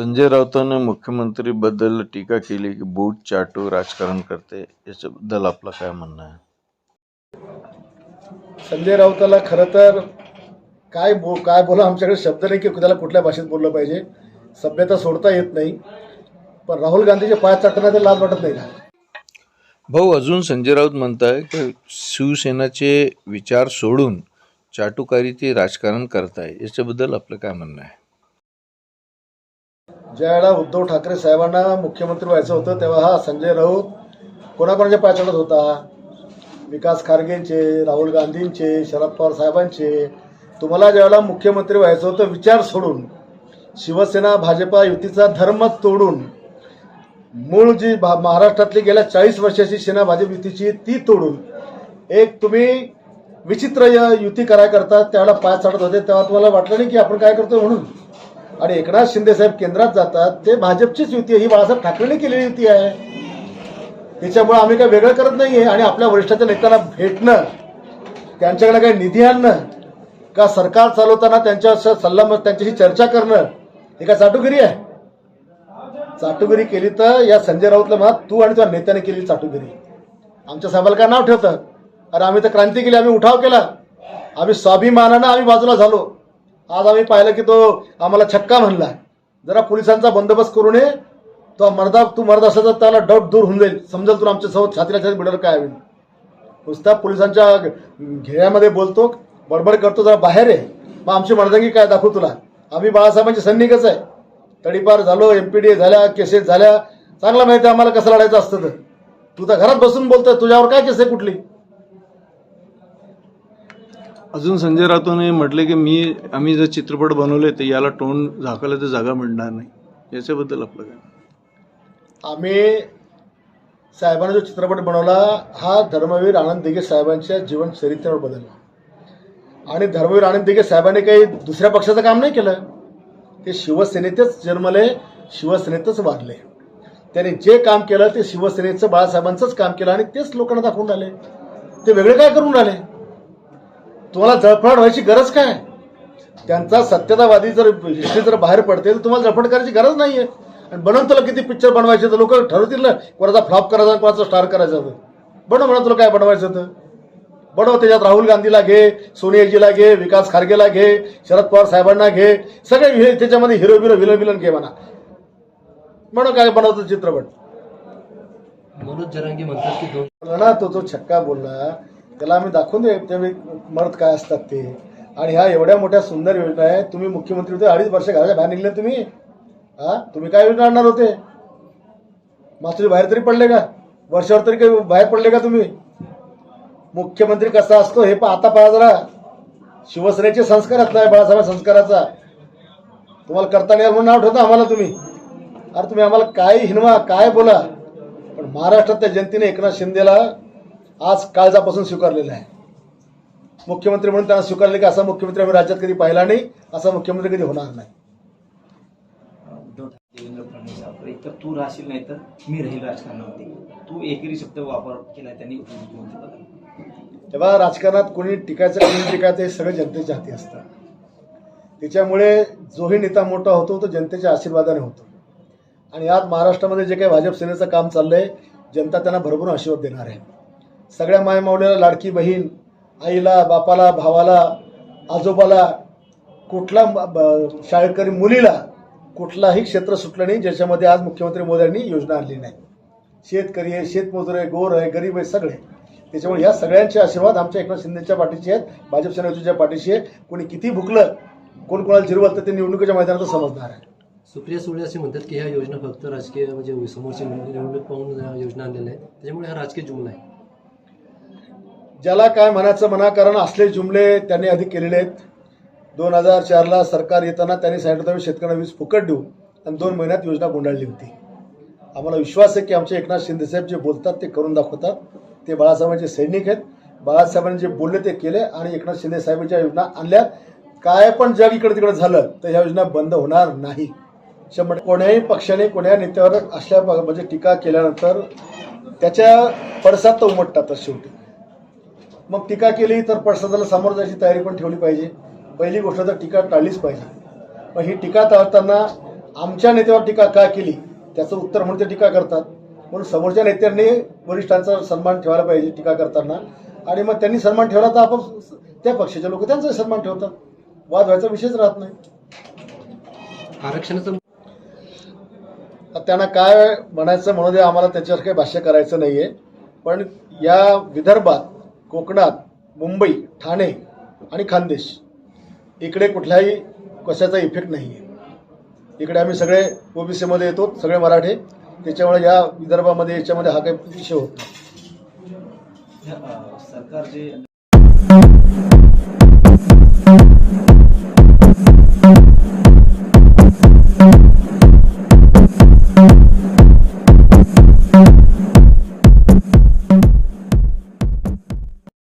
संजय राऊतांनी मुख्यमंत्रीबद्दल टीका केली की बूट चाटू राजकारण करते याच्याबद्दल आपलं काय म्हणणं आहे? संजय राऊताला खरं तर काय बो काय बोला आमच्याकडे शब्द नाही की त्याला कुठल्या भाषेत बोललं पाहिजे. सभ्यता सोडता येत नाही. पण राहुल गांधीचे पाय चाटताना ते लाज वाटत नाही का? भाऊ अजून संजय राऊत म्हणताय की शिवसेनाचे विचार सोडून चाटुकारी ते राजकारण करताय. याच्याबद्दल आपलं काय म्हणणं आहे? ज्यावेळेला उद्धव ठाकरे साहेबांना मुख्यमंत्री व्हायचं होतं तेव्हा हा संजय राऊत कोणाकोणाच्या पाय होता? विकास खारगेंचे राहुल गांधींचे शरद पवार साहेबांचे. तुम्हाला ज्यावेळेला मुख्यमंत्री व्हायचं होतं विचार सोडून शिवसेना भाजपा युतीचा धर्म तोडून मूळ जी भा महाराष्ट्रातली गेल्या चाळीस वर्षाची सेना भाजप युतीची ती तोडून एक तुम्ही विचित्र युती कराय करता त्यावेळेला पाय चढत होते तेव्हा तुम्हाला वाटलं नाही की आपण काय करतो म्हणून? आणि एकनाथ शिंदे साहेब केंद्रात जातात ते भाजपचीच युती आहे ही बाळासाहेब ठाकरेने केलेली युती आहे. त्याच्यामुळे आम्ही काही वेगळं करत नाही आहे आणि आपल्या वरिष्ठाच्या नेत्यांना भेटणं त्यांच्याकडे काही निधी आणणं का सरकार चालवताना त्यांच्या सल्ला त्यांच्याशी चर्चा करणं हे काय चाटुगिरी आहे? चाटुगिरी केली तर या संजय राऊतला म्हणा तू आणि तुझ्या नेत्याने केली चाटुगिरी. आमच्या साहेबाला काय नाव ठेवतं? अरे आम्ही तर क्रांती केली आम्ही उठाव केला. आम्ही स्वाभिमानानं आम्ही बाजूला झालो. आज आम्ही पाहिलं की तो आम्हाला छक्का म्हणला. जरा पोलिसांचा बंदोबस्त करू नये. तो मर्दा तू मर्द असला तर त्याला डाऊट दूर होऊन जाईल. समजेल तुला आमच्यासोबत छातीला छाती बिडर काय होईल? नुसता पोलिसांच्या घेऱ्यामध्ये बोलतो बडबड करतो जरा बाहेर आहे मग आमची मर्दंगी काय दाखवू तुला? आम्ही बाळासाहेबांचे सैनिकच आहे. तडीपार झालो एम पी डी झाल्या केसेस झाल्या. चांगला माहिती आहे आम्हाला कसं लढायचं असतं तर. तू तर घरात बसून बोलतोय तुझ्यावर काय केस आहे कुठली? अजून संजय राऊतांनी म्हटले की मी आम्ही जर चित्रपट बनवले तर याला तोंड झाकायला तर जागा मिळणार नाही. याच्याबद्दल आपलं काय? आम्ही साहेबांना जो चित्रपट बनवला हा धर्मवीर आनंद दिघे साहेबांच्या जीवन चरित्रावर बदलला. आणि धर्मवीर आनंद दिघे साहेबांनी काही दुसऱ्या पक्षाचं काम नाही केलं. ते शिवसेनेतच जन्मले शिवसेनेतच वाढले त्याने जे काम केलं ते शिवसेनेचं बाळासाहेबांचंच काम केलं आणि तेच लोकांना दाखवून राहिले. ते वेगळे काय करून राहिले? तुम्हाला जळफळाट व्हायची गरज काय? त्यांचा सत्यतावादी जर हिस्ट्री जर बाहेर पडते तर तुम्हाला जळफळ करायची गरज नाहीये. आणि बनवून तुला किती पिक्चर बनवायचे तर लोक ठरवतील ना कोणाचा फ्लॉप करायचा कोणाचा स्टार करायचा होतं बनव म्हणा तुला काय बनवायचं होतं बनव त्याच्यात राहुल गांधीला घे सोनियाजीला घे विकास खारगेला घे शरद पवार साहेबांना घे. सगळे हे- त्याच्यामध्ये हिरो बिरो विलन विलन घे म्हणा. म्हणून काय बनवतो चित्रपट. मनोज जरांगे म्हणतात की ना तो जो छक्का बोलला त्याला आम्ही दाखवून दे त्यावेळी मर्द काय असतात ते. आणि ह्या एवढ्या मोठ्या सुंदर योजना आहे तुम्ही मुख्यमंत्री होते अडीच वर्ष घराच्या बाहेर निघले तुम्ही. हा? तुम्ही काय योजना आणणार होते? मास्तरी बाहेर तरी पडले का? वर्षावर तरी काही बाहेर पडले का तुम्ही? मुख्यमंत्री कसा असतो हे पहा आता पहा जरा. शिवसेनेचे संस्कार असला आहे बाळासाहेब संस्काराचा. तुम्हाला करता नाही म्हणून नाव ठेवता आम्हाला तुम्ही. अरे तुम्ही आम्हाला काय हिनवा काय बोला. पण महाराष्ट्रातल्या जनतेने एकनाथ शिंदेला आज काळजापासून स्वीकारलेला आहे. मुख्यमंत्री म्हणून त्यांना स्वीकारले की असा मुख्यमंत्री आम्ही राज्यात कधी पाहिला नाही असा मुख्यमंत्री कधी होणार नाही. उद्धव ठाकरे देवेंद्र फडणवीस तर तू राहशील नाही तर मी राहील राजकारणामध्ये. तू एकरी शब्द वापर केला त्यांनी तेव्हा राजकारणात कोणी टिकायचं कोणी टिकायचं हे सगळं जनतेच्या हाती असतं. त्याच्यामुळे जोही नेता मोठा होतो तो जनतेच्या आशीर्वादाने होतो. आणि आज महाराष्ट्रामध्ये जे काही भाजप सेनेचं काम चाललंय जनता त्यांना भरभरून आशीर्वाद देणार आहे. सगळ्या मायमावल्याला लाडकी बहीण आईला बापाला भावाला आजोबाला कुठला ब- शाळकरी मुलीला कुठलाही क्षेत्र सुटलं नाही ज्याच्यामध्ये आज मुख्यमंत्री मोदयांनी योजना आणली नाही. शेतकरी आहे शेतमजूर आहे गोर आहे गरीब आहे सगळे. त्याच्यामुळे या सगळ्यांचे आशीर्वाद आमच्या एकनाथ शिंदेच्या पाठीशी आहेत भाजप सेनेच्या पाठीशी आहे कोणी किती भुकलं कोण कोणाला जिरवलं तर ते निवडणुकीच्या मैदानात समजणार आहे. सुप्रिया सुळे असे म्हणतात की ह्या योजना फक्त राजकीय म्हणजे समोरची निवडणूक पाहून योजना आणलेल्या आहेत. त्याच्यामुळे हा राजकीय जुमला आहे. ज्याला काय म्हणायचं म्हणा कारण असले जुमले त्यांनी आधी केलेले आहेत. दोन हजार चारला सरकार येताना त्यांनी सांगितलं होतं आम्ही शेतकऱ्यांना वीज फुकट देऊ. आणि दोन महिन्यात योजना गुंडाळली होती. आम्हाला विश्वास आहे की आमचे एकनाथ शिंदेसाहेब जे बोलतात ते करून दाखवतात. ते बाळासाहेबांचे सैनिक आहेत. बाळासाहेबांनी जे बोलले ते केले आणि एकनाथ शिंदे साहेबांच्या योजना आणल्या काय पण जग इकडे तिकडे झालं तर ह्या योजना बंद होणार नाही. शंभर कोण्याही पक्षाने कोण्या नेत्यावर असल्या म्हणजे टीका केल्यानंतर त्याच्या पडसाद तर उमटतातच शेवटी. मग टीका केली तर पडसादाला सामोरं जायची तयारी पण ठेवली पाहिजे. पहिली गोष्ट तर टीका टाळलीच पाहिजे. मग ही टीका टाळताना आमच्या नेत्यावर टीका का केली? त्याचं उत्तर म्हणून ते टीका करतात. म्हणून समोरच्या नेत्यांनी वरिष्ठांचा सन्मान ठेवायला पाहिजे टीका करताना. आणि मग त्यांनी सन्मान ठेवला तर आपण त्या पक्षाचे लोक त्यांचा सन्मान ठेवतात. वाद व्हायचा विषयच राहत नाही. आरक्षणाचं त्यांना काय म्हणायचं म्हणू दे आम्हाला त्याच्यावर काही भाष्य करायचं नाहीये. पण या विदर्भात कोकणात मुंबई ठाणे आणि खानदेश. इकडे कुठलाही कशाचा इफेक्ट नाही आहे इकडे आम्ही सगळे ओबीसीमध्ये येतो सगळे मराठे. त्याच्यामुळे या विदर्भामध्ये याच्यामध्ये हा काही विषय होत नाही. सरकार जे